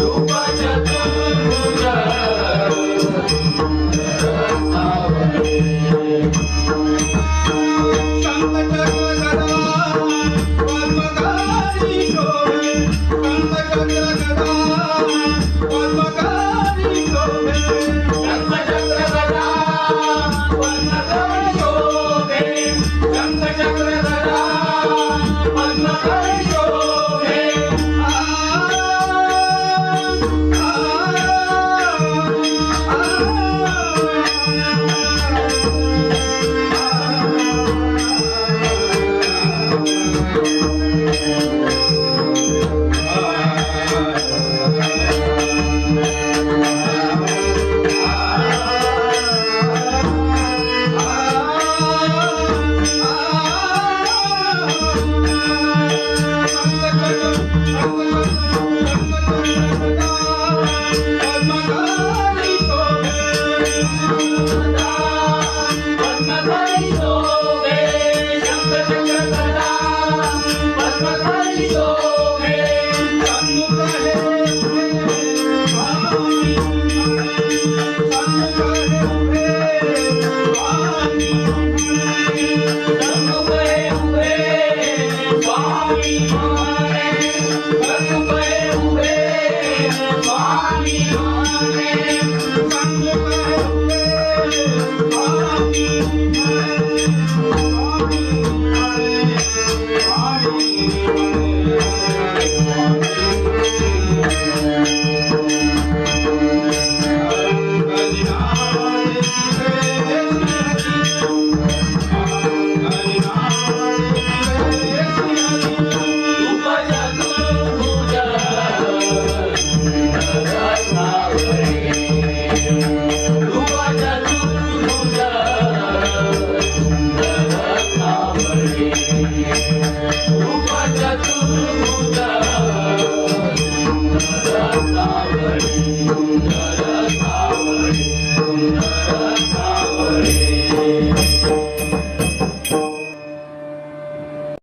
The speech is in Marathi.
लोकाच्या remember सावळे सुंदर सावळे सुंदर सावळे